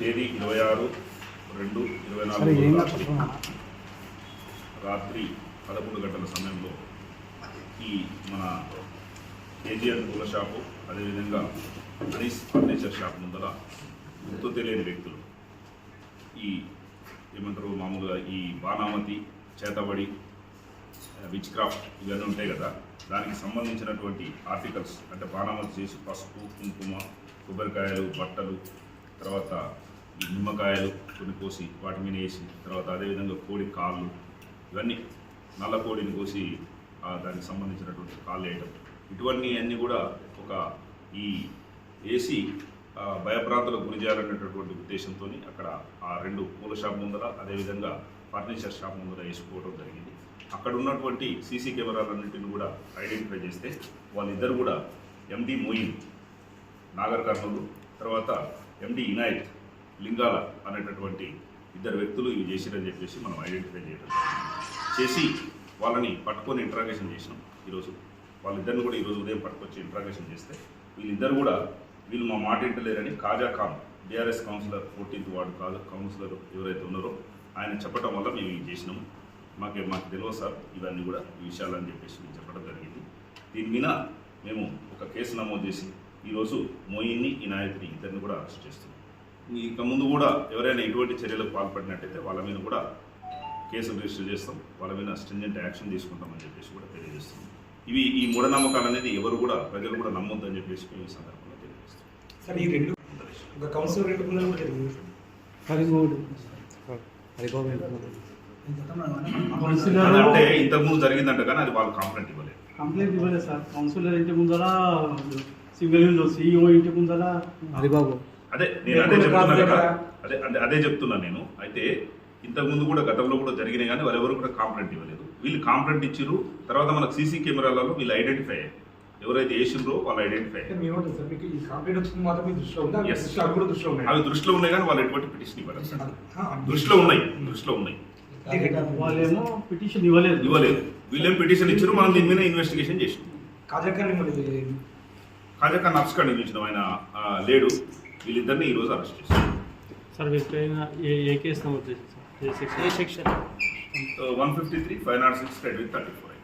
తేదీ ఇరవై ఆరు రెండు ఇరవై నాలుగు రాత్రి. పదకొండు గంటల సమయంలో ఈ మన కేజీఎన్ పూల షాపు అదేవిధంగా అనీస్ ఫర్నిచర్ షాప్ ముందర గుర్తు తెలియని వ్యక్తులు. ఈ ఏమంటారు మామూలుగా ఈ బాణామతి చేతబడి విచ్ క్రాఫ్ట్ ఇవన్నీ ఉంటాయి కదా దానికి సంబంధించినటువంటి ఆర్టికల్స్ అంటే బాణామతి చేసి పసుపు కుంకుమ కొబ్బరికాయలు బట్టలు తర్వాత నిమ్మకాయలు కొన్ని కోసి వాటి మీద వేసి తర్వాత అదేవిధంగా కోడి కాళ్ళు ఇవన్నీ నల్ల కోడిని కోసి దానికి సంబంధించినటువంటి కాళ్ళు వేయటం. ఇటువంటి అన్నీ కూడా ఒక ఈ వేసి ఆ, భయభ్రాంతులకు గురి చేయాలనేటటువంటి ఉద్దేశంతో అక్కడ ఆ రెండు పూల షాప్ ముందర అదేవిధంగా ఫర్నిచర్ షాప్ ముందర వేసుకోవడం జరిగింది. అక్కడ ఉన్నటువంటి సీసీ కెమెరాలన్నింటిని కూడా ఐడెంటిఫై చేస్తే వాళ్ళిద్దరు కూడా ఎండి మోయిన్ నాగర్ కర్నూలు తర్వాత ఎండి ఇనాయత్ లింగాల అనేటటువంటి ఇద్దరు వ్యక్తులు ఇవి చేసిరని చెప్పేసి మనం ఐడెంటిఫై చేయడం చేసి వాళ్ళని పట్టుకొని ఇంట్రాగేషన్ చేసినాం ఈరోజు. వాళ్ళిద్దరిని కూడా ఈరోజు ఉదయం పట్టుకొచ్చి ఇంట్రాగేషన్ చేస్తే వీళ్ళిద్దరు కూడా వీళ్ళు మా మాట ఇంటలేరని Kaja Khan BRS councillor fourteenth ward Kaja councillor ఎవరైతే ఉన్నారో ఆయన చెప్పడం వల్ల మేము ఇది చేసినాము. మాకే మాకు తెలియదు సార్ ఇవన్నీ కూడా ఈ విషయాలని చెప్పేసి మేము చెప్పడం జరిగింది. దీని మీద మేము ఒక కేసు నమోదు చేసి ఈరోజు మోయిన్ని ఈ ఇద్దరిని కూడా అరెస్ట్ చేస్తున్నాం. ఇక ముందు కూడా ఎవరైనా ఇటువంటి చర్యలకు పాల్పడినట్టయితే వాళ్ళ మీద కూడా కేసులు రిజిస్టర్ చేస్తాం. వాళ్ళ మీద స్ట్రింజెంట్ యాక్షన్ తీసుకుంటామని చెప్పేసి కూడా తెలియజేస్తున్నాం ఇవి ఈ మూఢనమ్మకాలు అనేది ఎవరు కూడా ప్రజలు కూడా నమ్మొద్దని చెప్పేసి మేము ఈ సందర్భంగా తెలియజేస్తాం. సార్ ఈ రెండు ఒక కౌన్సిలర్ రెండు పిల్లలు కూడా జరిగింది హరిగోడు హరిగోవింద్. అది అంటే ఇంతకుముందు జరిగిందంట కానీ అది వాళ్ళు కాంప్లైంట్ ఇవ్వలేదు. కంప్లైంట్ ఇవ్వలేదు సార్. కౌన్సిలర్ ఇంటి ముందర సింగల్ సీఈఓ ఇంటి ముందర. హరిబాబు. అదే నేను అదే చెప్తున్నా కదా. అదే అదే అదే చెప్తున్నా నేను. అయితే ఇంతకు ముందు కూడా గతంలో కూడా జరిగినాయి కానీ వాళ్ళు ఎవరు కూడా కాంప్లైంట్ ఇవ్వలేదు. వీళ్ళు కాంప్లైంట్ ఇచ్చిర్రు తర్వాత మనకు సీసీ కెమెరాలలో వీళ్ళు ఐడెంటిఫై అయ్యారు. ఎవరైతే వేసిండ్రో వాళ్ళు ఐడెంటిఫై అవి కూడా దృష్టిలో ఉన్నాయి? అవి దృష్టిలో ఉన్నాయి కానీ వాళ్ళు ఎటువంటి పిటిషన్ ఇవ్వలేదు దృష్టిలో ఉన్నాయి. దృష్టిలో ఉన్నాయి వాళ్ళేమో పిటిషన్ ఇవ్వలేదు. ఇవ్వలేదు. వీళ్ళేం పిటిషన్ ఇచ్చారు మనం దీని మీద ఇన్వెస్టిగేషన్ చేసాం కాజాకాన్ని మళ్ళీ కాజాక నర్స్కాన్ని చూసిన ఆయన లేడు. వీళ్ళిద్దరిని ఈరోజు అరెస్ట్ చేశారు. సార్ ఏ కేసు నమోదు sir? A section? One fifty three five not six credit thirty four